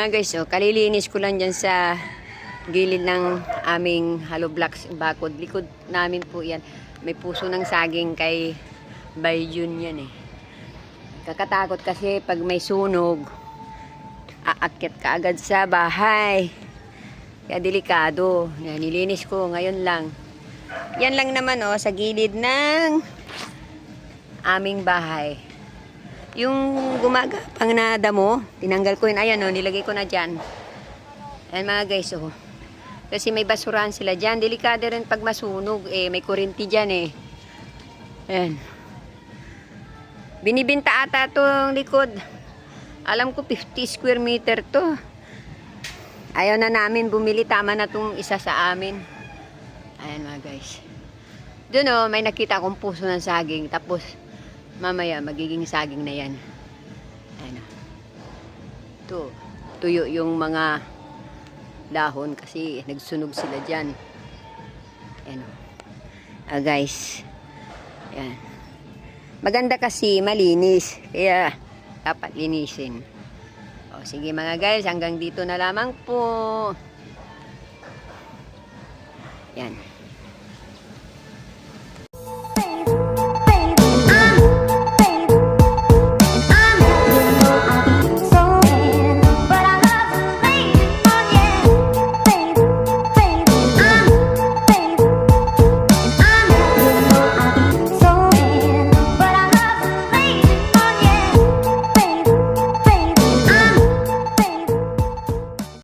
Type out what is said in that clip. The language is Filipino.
mga guys, oh, kalilinis ko lang dyan sa gilid ng aming hollow blocks bakod. Likod namin po yan. May puso ng saging kay Bayjun yan eh. Kakatakot kasi pag may sunog, aakyat ka agad sa bahay. Kaya delikado. Nilinis ko ngayon lang. Yan lang naman oh, sa gilid ng aming bahay. Yung gumagapang na damo, tinanggal ko yun. Ayan oh, nilagay ko na dyan. Ayan mga guys oh. Kasi may basurahan sila dyan. Delikado rin pag masunog. Eh, may kurinti dyan eh. Ayan. Binibinta ata itong likod. Alam ko 50 square meter to. Ayaw na namin bumili. Tama na itong isa sa amin. Ayan mga guys. Doon oh, may nakita akong puso ng saging. Tapos, mamaya magiging saging na yan. Ayan oh. Ito, tuyo yung mga dahon kasi nagsunog sila dyan. Ayan oh. Ah, guys. Ayan. Maganda kasi malinis. Kaya dapat linisin. O, sige mga guys, hanggang dito na lamang po.